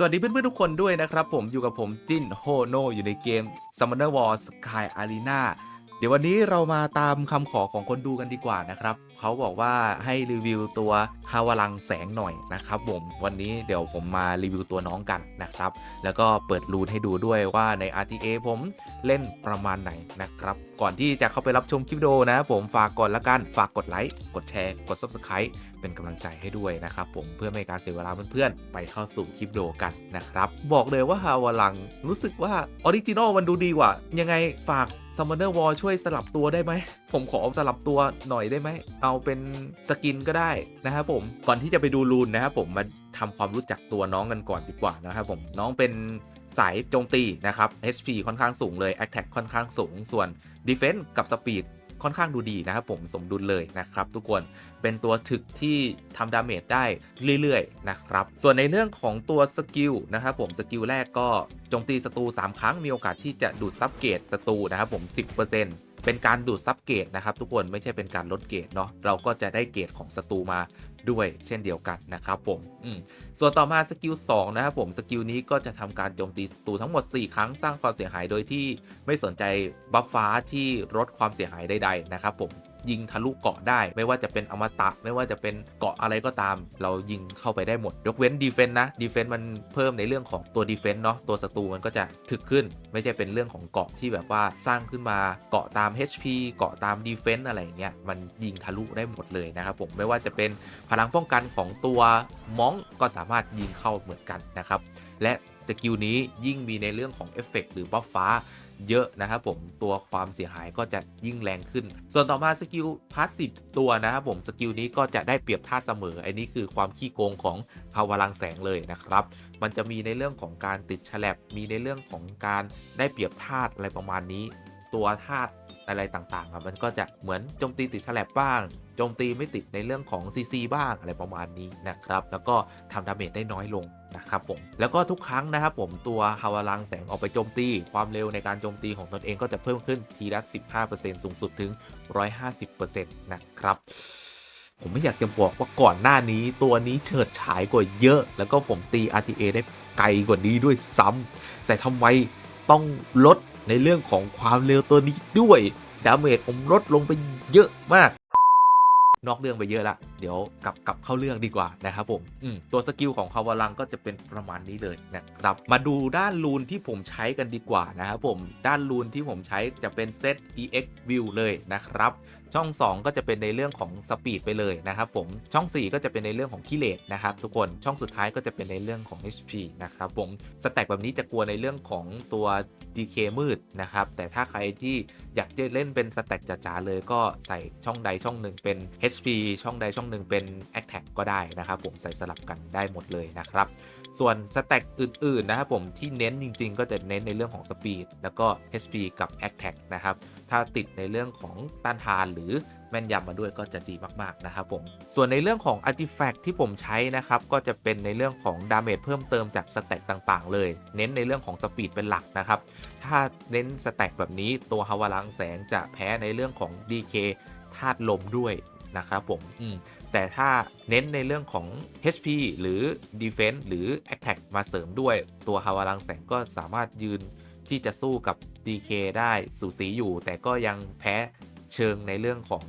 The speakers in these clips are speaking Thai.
สวัสดีเพื่อนๆทุกคนด้วยนะครับผมอยู่กับผมจิ้นโฮโนอยู่ในเกม Summoner War Sky Arena เดี๋ยววันนี้เรามาตามคำขอของคนดูกันดีกว่านะครับ เขาบอกว่าให้รีวิวตัวฮาวลังแสงหน่อยนะครับผม วันนี้เดี๋ยวผมมารีวิวตัวน้องกันนะครับ แล้วก็เปิดรูนให้ดูด้วยว่าใน RTA ผมเล่นประมาณไหนนะครับ ก่อนที่จะเข้าไปรับชมคลิปวิดีโอนะ ผมฝากก่อนละกัน ฝากกดไลค์ กดแชร์ กด Subscribe เป็นกำลังใจให้ด้วยนะครับผม เพื่อไม่ให้การเสียเวลาเพื่อนๆ ไปเข้าสู่คลิปวิดีโอกันนะครับ บอกเลยว่าฮาวลังรู้สึกว่าออริจินอลมันดูดีกว่า ยังไงฝากซอมเมอร์วอลช่วยสลับตัวได้ไหม ผมขอสลับตัวหน่อยได้ไหม เอาเป็นสกินก็ได้นะครับผม ก่อนที่จะไปดูรูนนะครับผมมาทำความรู้จักตัวน้องกันก่อนดีกว่านะครับผม น้องเป็นสายโจมตีนะครับ HP ค่อนข้างสูงเลย Attack ค่อนข้างสูง ส่วน Defense กับ Speed ค่อนข้างดูดีนะครับผมสมดุลเลยนะครับทุกคนเป็นตัวถึกที่ทำดาเมจได้เรื่อยๆนะครับส่วนในเรื่องของตัวสกิลนะครับผมสกิลแรกก็โจมตีศัตรู3 ครั้งมีโอกาสที่จะดูดซับเกตศัตรูนะครับผม 10% เป็นการดูดซับเกตนะครับทุกคนไม่ใช่เป็นการลดเกตเนาะเราก็จะได้เกตของศัตรูมาด้วยเช่นเดียวกันนะครับผมมส่วนต่อมาสกิล2นะครับผมสกิลนี้ก็จะทำการโจมตีศัตรูทั้งหมด 4 ครั้งสร้างความเสียหายโดยที่ไม่สนใจบัฟฟ้าที่ลดความเสียหายใดๆนะครับผม ยิงทะลุเกาะได้ ไม่ว่าจะเป็นอมตะ ไม่ว่าจะเป็นเกาะอะไรก็ตาม เรายิงเข้าไปได้หมด ยกเว้นดีเฟนต์นะดีเฟนต์มันเพิ่มในเรื่องของตัวดีเฟนต์เนาะตัวศัตรูมันก็จะถึกขึ้น ไม่ใช่เป็นเรื่องของเกาะที่แบบว่าสร้างขึ้นมาเกาะตาม HP เกาะตามดีเฟนต์อะไรเงี้ยมันยิงทะลุได้หมดเลยนะครับผมไม่ว่าจะเป็นพลังป้องกันของตัวมองก็สามารถยิงเข้าเหมือนกันนะครับและสกิลนี้ยิ่งมีในเรื่องของเอฟเฟกต์หรือบัฟฟ้า เยอะนะครับผมตัวความเสียหายก็จะยิ่งแรงขึ้น ส่วนต่อมาสกิลพาสซีฟตัวนะครับผมสกิลนี้ก็จะได้เปรียบท่าเสมอ อันนี้คือความขี้โกงของภาวลังแสงเลยนะครับ มันจะมีในเรื่องของการติดฉลับมีในเรื่องของการได้เปรียบธาตุอะไรประมาณนี้ ตัวธาตุ อะไรต่างๆอะมันก็จะเหมือนโจมตีติดฉลบบ้างโจมตีไม่ติดในเรื่องของ CC บ้างอะไรประมาณนี้นะครับ แล้วก็ทำดาเมจได้น้อยลงนะครับผมแล้วก็ทุกครั้งนะครับผมตัวฮาวาลังแสงออกไปโจมตี ความเร็วในการโจมตีของตนเองก็จะเพิ่มขึ้นทีละ 15%สูงสุดถึง 150%นะครับผมไม่อยากจะบอกว่าก่อนหน้านี้ตัวนี้เฉิดฉายกว่าเยอะ แล้วก็ผมตี RTA ได้ไกลกว่านี้ด้วยซ้ำแต่ทำไมต้องลด ในเรื่องของความเร็วตัวนี้ด้วย ดาเมจผมลดลงไปเยอะมาก นอกเรื่องไปเยอะละ เดี๋ยวกลับกลับเข้าเรื่องดีกว่านะครับผมมตัวสกิลของคาวาลังก็จะเป็นประมาณนี้เลยนะครับ มาดูด้านรูนที่ผมใช้กันดีกว่านะครับผม ด้านรูนที่ผมใช้จะเป็นเซต EX View เลยนะครับช่อง 2 ก็จะเป็นในเรื่องของสปีดไปเลยนะครับผมช่อง 4 ก็จะเป็นในเรื่องของคิเลตนะครับทุกคนช่องสุดท้ายก็จะเป็นในเรื่องของ HP นะครับผมสแต็กแบบนี้จะกลัวในเรื่องของตัว DK มืดนะครับแต่ถ้าใครที่อยากจะเล่นเป็นสแต็กจ๋าๆเลยก็ใส่ช่องใดช่องหนึ่งเป็น HP ช่องใดช่องหนึ่งเป็น a t t a c ก็ได้นะครับผมใส่สลับกันได้หมดเลยนะครับส่วนสแต็กอื่นๆนะครับผมที่เน้นจริง ๆ ก็จะเน้นในเรื่องของสปีดแล้วก็ HP กับ a t t a c นะครับ ถ้าติดในเรื่องของต้านทานหรือแม่นยำมาด้วยก็จะดีมาก ๆ นะครับผม ส่วนในเรื่องของ Artifact ที่ผมใช้นะครับ ก็จะเป็นในเรื่องของดาเมจเพิ่มเติมจากสแต็กต่าง ๆ เลย เน้นในเรื่องของสปีดเป็นหลักนะครับ ถ้าเน้นสแต็กแบบนี้ตัวฮาวาลังแสงจะแพ้ในเรื่องของ DK ธาตุลมด้วย นะครับผมอืมแต่ถ้าเน้นในเรื่องของ HP หรือ Defense หรือ Attack มาเสริมด้วยตัวฮาวาลังแสงก็สามารถยืนที่จะสู้กับ DK ได้สูสีอยู่ แต่ก็ยังแพ้เชิงในเรื่องของ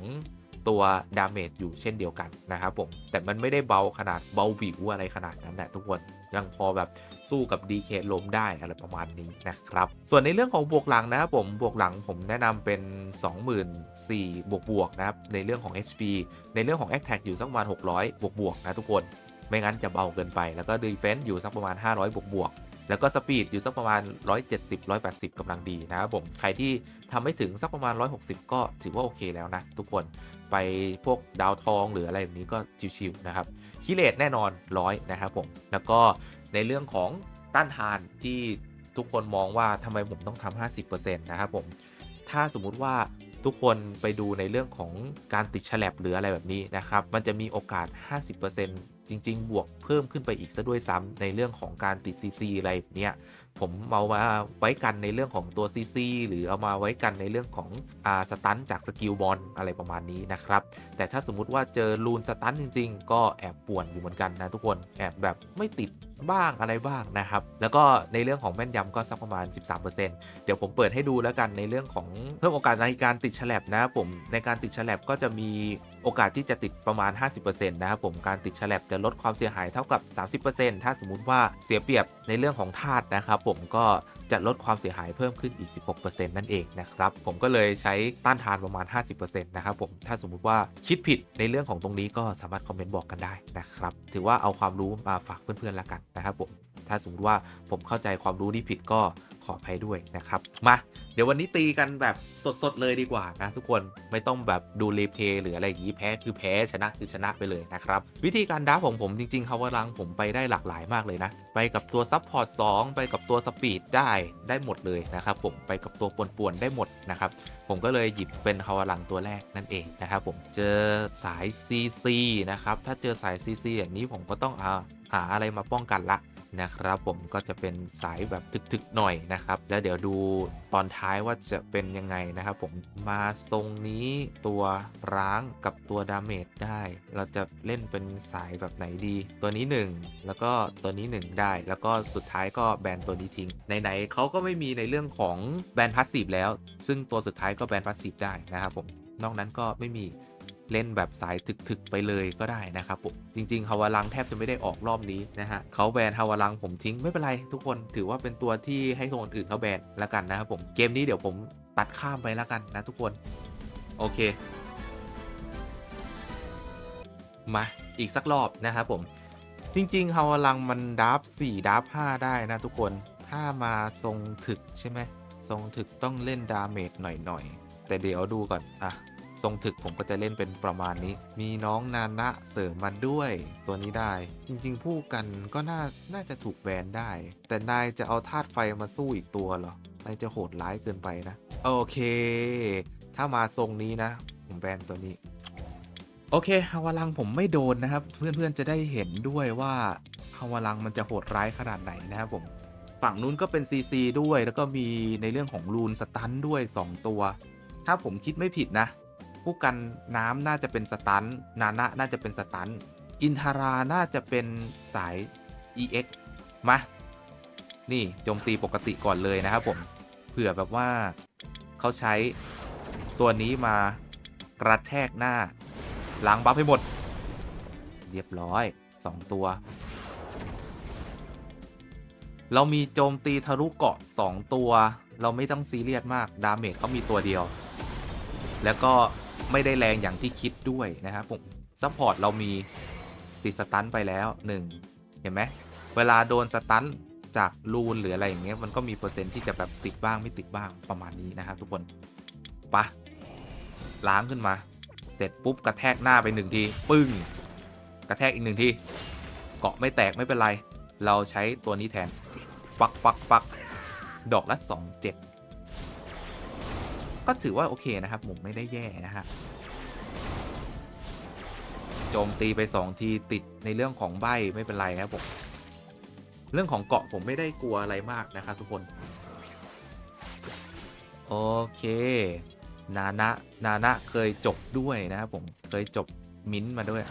ตัวดาเมจอยู่เช่นเดียวกันนะครับผม แต่มันไม่ได้เบาขนาดเบาบิวอะไรขนาดนั้นแหละทุกคนยังพอแบบสู้กับ DK ล้มได้อะไรประมาณนี้นะครับ ส่วนในเรื่องของบวกหลังนะครับผมบวกหลังผมแนะนำเป็น 24,000บวกบวกนะครับ ในเรื่องของ HP ในเรื่องของ Attack อยู่สักประมาณ 600 บวกบวกนะทุกคน ไม่งั้นจะเบาเกินไป แล้วก็ Defense อยู่สักประมาณ 500 บวกบวก แล้วก็ Speed อยู่สักประมาณ 170 180กำลังดีนะครับผมใครที่ทำไม่ถึงสักประมาณ 160 ก็ถือว่าโอเคแล้วนะทุกคนไปพวกดาวทองหรืออะไรแบบนี้ก็ชิวๆนะครับคิเลตแน่นอน100นะครับผมแล้วก็ในเรื่องของต้านทานที่ทุกคนมองว่าทำไมผมต้องทำ50%นะครับผมถ้าสมมุติว่าทุกคนไปดูในเรื่องของการติดฉลับหรืออะไรแบบนี้นะครับ มันจะมีโอกาส 50% จริง ๆ บวกเพิ่มขึ้นไปอีกซะด้วยซ้ำในเรื่องของการติด CC อะไรเนี้ยผมเอามาไว้กันในเรื่องของตัว CC หรือเอามาไว้กันในเรื่องของอ่าสตันจากสกิลบอลอะไรประมาณนี้นะครับ แต่ถ้าสมมุติว่าเจอรูนสตันจริง ๆ ก็แอบป่วนอยู่เหมือนกันนะทุกคนแอบแบบไม่ติดบ้างอะไรบ้างนะครับ แล้วก็ในเรื่องของแม่นยำก็สักประมาณ 13%เดี๋ยวผมเปิดให้ดูแล้วกันในเรื่องของเพิ่มโอกาสในการติดฉลับนะผมในการติดฉลับก็จะมี โอกาสที่จะติดประมาณ 50%นะครับผมการติดฉลับจะลดความเสียหายเท่ากับ 30%ถ้าสมมุติว่าเสียเปรียบในเรื่องของธาตุนะครับผมก็จะลดความเสียหายเพิ่มขึ้นอีก 16%นั่นเองนะครับผมก็เลยใช้ต้านทานประมาณ 50%นะครับผมถ้าสมมุติว่าคิดผิดในเรื่องของตรงนี้ก็สามารถคอมเมนต์บอกกันได้นะครับถือว่าเอาความรู้มาฝากเพื่อนๆแล้วกันนะครับผม ถ้าสมมติว่าผมเข้าใจความรู้ที่ผิดก็ขออภัยด้วยนะครับมาเดี๋ยววันนี้ตีกันแบบสดๆเลยดีกว่านะทุกคนไม่ต้องแบบดูรีเพย์หรืออะไรอย่างนี้แพ้คือแพ้ชนะคือชนะไปเลยนะครับวิธีการดับของผมจริงๆคาวาลังผมไปได้หลากหลายมากเลยนะ ไปกับตัวซับพอร์ต2ไปกับตัวสปีดได้ได้หมดเลยนะครับผมไปกับตัวป่วนๆได้หมดนะครับผมก็เลยหยิบเป็นฮาวาลังตัวแรกนั่นเองนะครับผมเจอสาย CC นะครับถ้าเจอสาย CC อย่างนี้ผมก็ต้องเอาหาอะไรมาป้องกันละ นะครับ ผมก็จะเป็นสายแบบถึกๆหน่อยนะครับ แล้วเดี๋ยวดูตอนท้ายว่าจะเป็นยังไงนะครับ ผมมาทรงนี้ตัวร้างกับตัวดาเมจได้ เราจะเล่นเป็นสายแบบไหนดี ตัวนี้ 1 แล้วก็ตัวนี้ 1 ได้ แล้วก็สุดท้ายก็แบนตัวนี้ทิ้งไหนๆเขาก็ไม่มีในเรื่องของแบนพาสซีฟแล้ว ซึ่งตัวสุดท้ายก็แบนพาสซีฟได้นะครับผมนอกนั้นก็ไม่มี เล่นแบบสายถึกๆไปเลยก็ได้นะครับผมจริง ๆ ฮาวาลังแทบจะไม่ได้ออกรอบนี้นะฮะเขาแบนฮาวาลังผมทิ้งไม่เป็นไรทุกคนถือว่าเป็นตัวที่ให้คนอื่นเขาแบนแล้วกันนะครับผมเกมนี้เดี๋ยวผมตัดข้ามไปแล้วกันนะทุกคนโอเค มาอีกสักรอบนะครับผมจริงๆฮาวาลังมันดับ4ดับ5ได้นะทุกคนถ้ามาทรงถึกใช่ไหมทรงถึกต้องเล่นดาเมจหน่อยๆแต่เดี๋ยวดูก่อน อะ ทรงถึกผมก็จะเล่นเป็นประมาณนี้ มีน้องนานะเสริมมันด้วยตัวนี้ได้ จริงๆ ผู้กันก็น่าน่าจะถูกแบนได้ แต่นายจะเอาธาตุไฟมาสู้อีกตัวเหรอนายจะโหดร้ายเกินไปนะ โอเค ถ้ามาทรงนี้นะ ผมแบนตัวนี้โอเคฮาวาลังผมไม่โดนนะครับ เพื่อนๆจะได้เห็นด้วยว่าฮาวาลังมันจะโหดร้ายขนาดไหนนะครับผม ฝั่งนู้นก็เป็น CC ด้วยแล้วก็มีในเรื่องของรูนสตันด้วย 2 ตัว ถ้าผมคิดไม่ผิดนะ ผู้กันน้ำน่าจะเป็นสตันนานะน่าจะเป็นสตันอินทาราน่าจะเป็นสาย EX มา นี่โจมตีปกติก่อนเลยนะครับผม เผื่อแบบว่าเขาใช้ตัวนี้มากระแทกหน้าล้างบัฟให้หมด เรียบร้อย 2 ตัว เรามีโจมตีทะลุเกาะ 2 ตัว เราไม่ต้องซีเรียสมาก ดาเมจเขามีตัวเดียว แล้วก็ ไม่ได้แรงอย่างที่คิดด้วยนะครับผมซัพพอร์ตเรามีติดสตันไปแล้ว 1 เห็นไหมเวลาโดนสตันจากรูนหรืออะไรอย่างเงี้ยมันก็มีเปอร์เซ็นต์ที่จะแบบติดบ้างไม่ติดบ้างประมาณนี้นะครับทุกคนปะล้างขึ้นมา เสร็จปุ๊บกระแทกหน้าไปหนึ่งทีปึ้งกระแทกอีกหนึ่งทีเกาะไม่แตกไม่เป็นไร เราใช้ตัวนี้แทนปักปักปักดอกละ 2 7 ก็ถือว่าโอเคนะครับผมไม่ได้แย่นะฮะโจมตีไป2ทีติดในเรื่องของใบไม่เป็นไรครับผมเรื่องของเกาะผมไม่ได้กลัวอะไรมากนะครับทุกคน โอเค นานะนานะเคยจบด้วยนะครับผมเคยจบมิ้นท์มาด้วย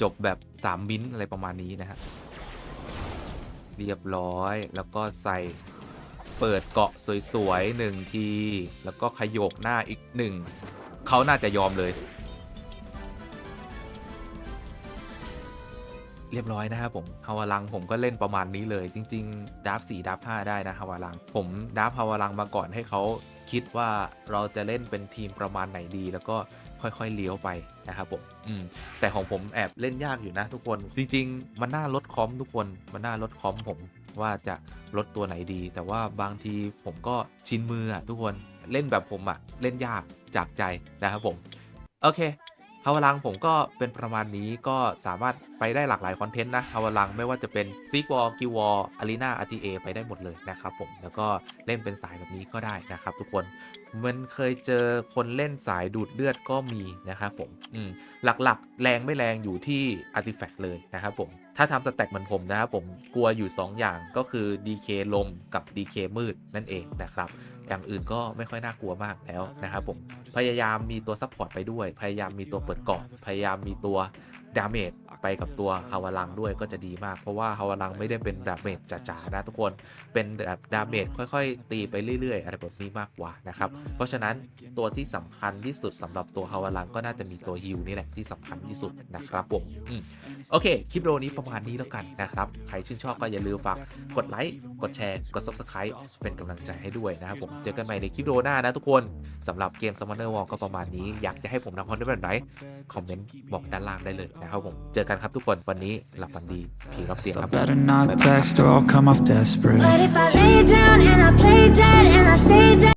จบแบบ 3 มิ้นท์อะไรประมาณนี้นะฮะเรียบร้อยแล้วก็ใส่ เปิดเกาะสวยๆหนึ่งที แล้วก็ขยกหน้าอีกหนึ่งเขาน่าจะยอมเลย เรียบร้อยนะครับผมฮาวาลังผมก็เล่นประมาณนี้เลย จริง ๆดับ4ดับ5ได้นะฮาวาลัง ผมดับฮาวาลังมาก่อนให้เขาคิดว่าเราจะเล่นเป็นทีมประมาณไหนดี แล้วก็ค่อยๆเลี้ยวไปนะครับผม อืม แต่ของผมแอบเล่นยากอยู่นะทุกคน จริง ๆ มันน่าลดคอมทุกคน มันน่าลดคอมผม ว่าจะลดตัวไหนดี แต่ว่าบางทีผมก็ชินมืออะทุกคนเล่นแบบผมอะเล่นยากจากใจนะครับผม โอเค ฮาวาลังผมก็เป็นประมาณนี้ก็สามารถไปได้หลากหลายคอนเทนต์นะฮาวาลังไม่ว่าจะเป็นซีกวอลกิวอลอารีนาอาร์ทีเอไปได้หมดเลยนะครับผมแล้วก็เล่นเป็นสายแบบนี้ก็ได้นะครับทุกคนมันเคยเจอคนเล่นสายดูดเลือดก็มีนะครับผมอืมหลักๆ แรงไม่แรงอยู่ที่อาร์ติแฟกต์เลยนะครับผมถ้าทำสแต็กเหมือนผมนะครับผมกลัวอยู่ 2 อย่างก็คือ DK ลมกับ DK มืดนั่นเองนะครับ อย่างอื่นก็ไม่ค่อยน่ากลัวมากแล้วนะครับผมพยายามมีตัวซัพพอร์ตไปด้วย พยายามมีตัวเปิดเกาะพยายามมีตัว ดาเมจไปกับตัวฮาวาลังด้วยก็จะดีมาก เพราะว่าฮาวาลังไม่ได้เป็นดาเมจจ๋าๆนะทุกคนเป็นแบบดาเมจค่อยๆ ตีไปเรื่อยๆอะไรแบบนี้มากกว่านะครับเพราะฉะนั้นตัวที่สำคัญที่สุดสำหรับตัวฮาวาลังก็น่าจะมีตัวฮิลนี่แหละที่สำคัญที่สุดนะครับผมโอเคคลิปโอนี้ประมาณนี้แล้วกันนะครับใครชื่นชอบก็อย่าลืมฝากกดไลค์กดแชร์กด subscribe เป็นกำลังใจให้ด้วยนะครับผมเจอกันใหม่ในคลิปโอหน้านะทุกคนสำหรับเกม Summoner War ก็ประมาณนี้ อยากจะให้ผมทำคอนเทนต์แบบไหนคอมเมนต์บอกด้านล่างได้เลยนะครับผม เจอกันครับทุกคนวันนี้หลับฝันดีผีรับเตียง So ครับ better not text or I'll come off desperate. But if I lay down and I play dead and I stay dead